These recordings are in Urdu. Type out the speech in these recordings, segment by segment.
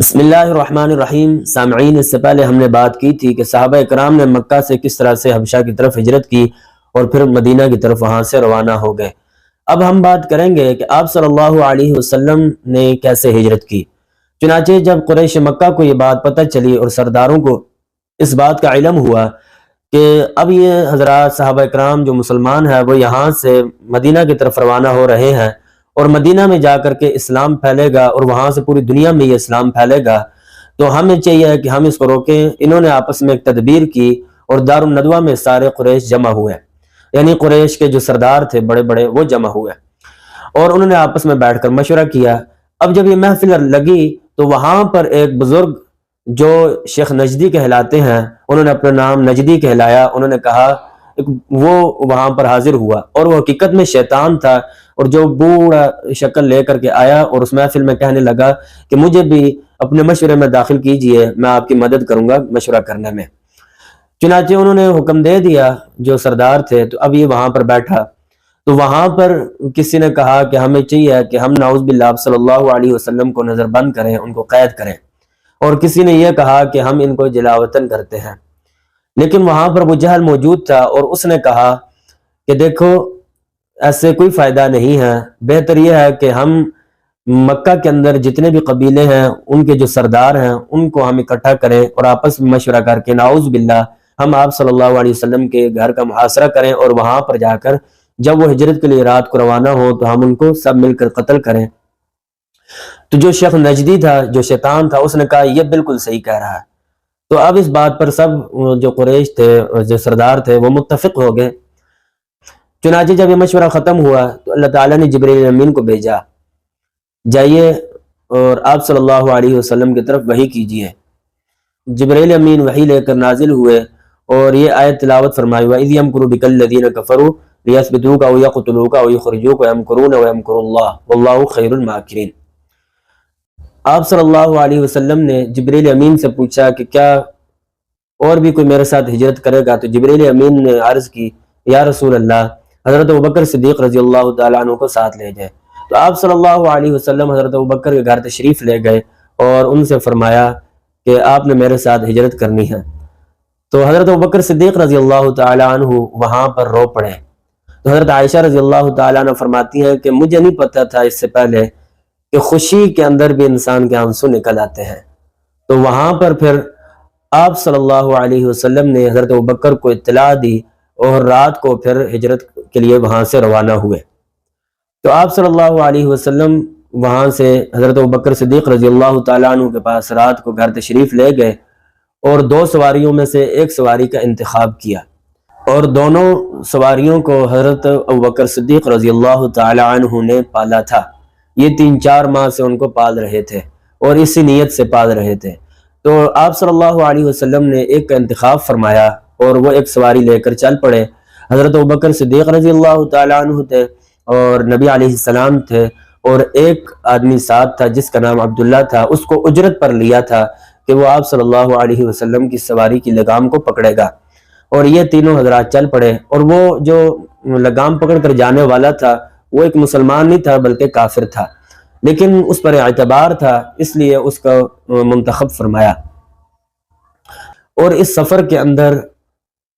بسم اللہ الرحمن الرحیم۔ سامعین، اس سے پہلے ہم نے بات کی تھی کہ صحابہ اکرام نے مکہ سے کس طرح سے حبشہ کی طرف ہجرت کی اور پھر مدینہ کی طرف وہاں سے روانہ ہو گئے۔ اب ہم بات کریں گے کہ آپ صلی اللہ علیہ وسلم نے کیسے ہجرت کی۔ چنانچہ جب قریش مکہ کو یہ بات پتہ چلی اور سرداروں کو اس بات کا علم ہوا کہ اب یہ حضرات صحابہ اکرام جو مسلمان ہیں وہ یہاں سے مدینہ کی طرف روانہ ہو رہے ہیں۔ اور مدینہ میں جا کر کے اسلام پھیلے گا اور وہاں سے پوری دنیا میں یہ اسلام پھیلے گا، تو ہمیں چاہیے کہ ہم اس کو روکیں۔ انہوں نے آپس میں ایک تدبیر کی اور دار الندوہ میں سارے قریش جمع ہوئے۔ یعنی قریش کے جو سردار تھے، بڑے بڑے، وہ جمع ہوئے۔ اور انہوں نے آپس میں بیٹھ کر مشورہ کیا۔ اب جب یہ محفل لگی، تو وہاں پر ایک بزرگ جو شیخ نجدی کہلاتے ہیں، انہوں نے اپنا نام نجدی کہلایا۔ انہوں نے کہا وہ وہاں پر حاضر ہوا اور وہ حقیقت میں شیطان تھا۔ اور جو بوڑھا شکل لے کر کے آیا اور اس محفل میں کہنے لگا کہ مجھے بھی اپنے مشورے میں داخل کیجیے، میں آپ کی مدد کروں گا مشورہ کرنے میں۔ چنانچہ انہوں نے حکم دے دیا جو سردار تھے، تو اب یہ وہاں پر بیٹھا۔ تو وہاں پر کسی نے کہا کہ ہمیں چاہیے کہ ہم نعوذ باللہ صلی اللہ علیہ وسلم کو نظر بند کریں، ان کو قید کریں۔ اور کسی نے یہ کہا کہ ہم ان کو جلاوطن کرتے ہیں۔ لیکن وہاں پر وہ جہل موجود تھا اور اس نے کہا کہ دیکھو ایسے کوئی فائدہ نہیں ہے۔ بہتر یہ ہے کہ ہم مکہ کے اندر جتنے بھی قبیلے ہیں، ان کے جو سردار ہیں، ان کو ہم اکٹھا کریں اور آپس میں مشورہ کر کے ناؤز باللہ ہم آپ صلی اللہ علیہ وسلم کے گھر کا محاصرہ کریں اور وہاں پر جا کر جب وہ ہجرت کے لیے رات کو روانہ ہو تو ہم ان کو سب مل کر قتل کریں۔ تو جو شیخ نجدی تھا، جو شیطان تھا، اس نے کہا، یہ بالکل صحیح کہہ رہا ہے۔ تو اب اس بات پر سب جو قریش تھے، جو سردار تھے، وہ متفق ہو گئے۔ چنانچہ جب یہ مشورہ ختم ہوا تو اللہ تعالیٰ نے جبریل امین کو بھیجا۔ جائیے اور آپ صلی اللہ علیہ وسلم کی طرف وہی کیجیے جبریل امین وہی لے کر نازل ہوئے اور یہ آیت تلاوت فرمائی ہوا اذ یمکرو بکل الذین کفروا لیثبتوک او یقتلوک او یخرجوک ویمکرون ویمکر اللہ واللہ خیر الماکرین آپ صلی اللہ علیہ وسلم نے جبریل امین سے پوچھا کہ کیا اور بھی کوئی میرے ساتھ ہجرت کرے گا؟ تو جبریل امین نے عرض کی، یا رسول اللہ حضرت ابکر صدیق رضی اللہ تعالیٰ عنہ کو ساتھ لے جائے تو آپ صلی اللہ علیہ وسلم حضرت ابکر کے گھر تشریف لے گئے اور ان سے فرمایا کہ آپ نے میرے ساتھ ہجرت کرنی ہے۔ تو حضرت ابکر صدیق رضی اللہ تعالیٰ عنہ وہاں پر رو پڑے۔ تو حضرت عائشہ رضی اللہ تعالیٰ عنہ فرماتی ہیں کہ مجھے نہیں پتا تھا اس سے پہلے کہ خوشی کے اندر بھی انسان کے آنسو نکل آتے ہیں۔ تو وہاں پر پھر آپ صلی اللہ علیہ وسلم نے حضرت ابکر کو اطلاع دی اور رات کو پھر ہجرت کے لیے وہاں سے روانہ ہوئے۔ تو آپ صلی اللہ علیہ وسلم وہاں سے حضرت بکر صدیق رضی اللہ تعالیٰ عنہ کے پاس رات کو گھر تشریف لے گئے اور دو سواریوں میں سے ایک سواری کا انتخاب کیا۔ اور دونوں سواریوں کو حضرت بکر صدیق رضی اللہ تعالیٰ عنہ نے پالا تھا۔ یہ تین چار ماہ سے ان کو پال رہے تھے اور اسی نیت سے پال رہے تھے۔ تو آپ صلی اللہ علیہ وسلم نے ایک کا انتخاب فرمایا اور وہ ایک سواری لے کر چل پڑے۔ حضرت بکر صدیق رضی اللہ تعالیٰ عنہ تھے اور نبی علیہ السلام تھے اور ایک آدمی ساتھ تھا جس کا نام عبداللہ تھا، اس کو اجرت پر لیا تھا کہ وہ آپ صلی اللہ علیہ وسلم کی سواری کی لگام کو پکڑے گا۔ اور یہ تینوں حضرات چل پڑے اور وہ جو لگام پکڑ کر جانے والا تھا، وہ ایک مسلمان نہیں تھا بلکہ کافر تھا۔ لیکن اس پر اعتبار تھا، اس لیے اس کا منتخب فرمایا۔ اور اس سفر کے اندر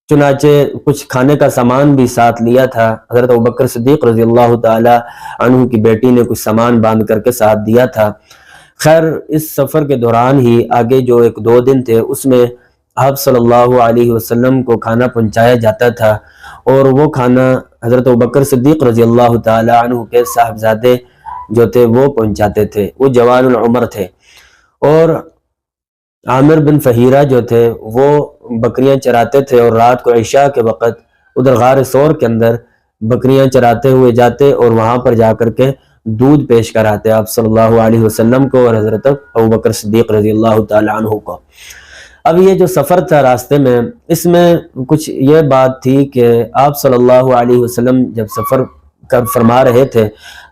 چنانچہ کچھ کھانے کا سامان بھی ساتھ لیا تھا۔ حضرت ابکر صدیق رضی اللہ تعالی عنہ کی بیٹی نے کچھ سامان باندھ کر کے ساتھ دیا تھا۔ خیر، اس سفر کے دوران ہی آگے جو ایک دو دن تھے، اس میں آپ صلی اللہ علیہ وسلم کو کھانا پہنچایا جاتا تھا اور وہ کھانا حضرت ابکر صدیق رضی اللہ تعالی عنہ کے صاحبزادے جو تھے، وہ پہنچاتے تھے۔ وہ جوان العمر تھے۔ اور عامر بن فہیرہ جو تھے، وہ بکریاں چراتے تھے اور رات کو عشاء کے وقت ادھر غار سور کے اندر بکریاں چراتے ہوئے جاتے اور وہاں پر جا کر کے دودھ پیش کراتے۔ آپ صلی اللہ علیہ وسلم کو اور حضرت ابو بکر صدیق رضی اللہ تعالیٰ عنہ کو۔ اب یہ جو سفر تھا راستے میں، اس میں کچھ یہ بات تھی کہ آپ صلی اللہ علیہ وسلم جب سفر کر فرما رہے تھے،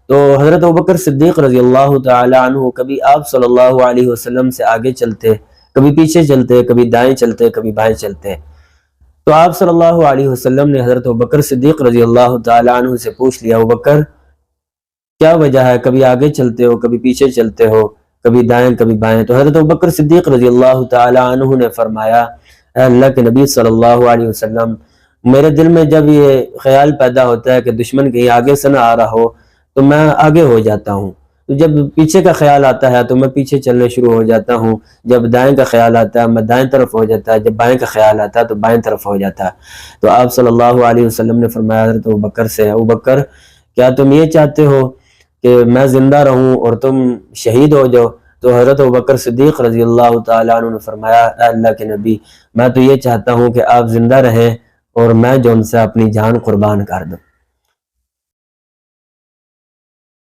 تو حضرت ابکر صدیق رضی اللہ تعالیٰ عنہ کبھی آپ صلی اللہ علیہ وسلم سے آگے چلتے کبھی پیچھے چلتے کبھی دائیں چلتے کبھی بائیں چلتے تو آپ صلی اللہ علیہ وسلم نے حضرت بکر صدیق رضی اللہ تعالیٰ عنہ سے پوچھ لیا بکر، کیا وجہ ہے؟ کبھی آگے چلتے ہو، کبھی پیچھے چلتے ہو، کبھی دائیں، کبھی بائیں۔ تو حضرت بکر صدیق رضی اللہ تعالی عنہ نے فرمایا، اے اللہ کے نبی صلی اللہ علیہ وسلم، میرے دل میں جب یہ خیال پیدا ہوتا ہے کہ دشمن کہیں آگے سے نہ آ رہا ہو، تو میں آگے ہو جاتا ہوں۔ تو جب پیچھے کا خیال آتا ہے تو میں پیچھے چلنے شروع ہو جاتا ہوں۔ جب دائیں کا خیال آتا ہے، میں دائیں طرف ہو جاتا ہے۔ جب بائیں کا خیال آتا ہے تو بائیں طرف ہو جاتا ہے۔ تو آپ صلی اللہ علیہ وسلم نے فرمایا، حضرت ابو بکر سے، ابو بکر، کیا تم یہ چاہتے ہو کہ میں زندہ رہوں اور تم شہید ہو جاؤ؟ تو حضرت بکر صدیق رضی اللہ تعالیٰ عنہ نے فرمایا، اے اللہ کے نبی، میں تو یہ چاہتا ہوں کہ آپ زندہ رہیں اور میں جو ان سے اپنی جان قربان کر دوں۔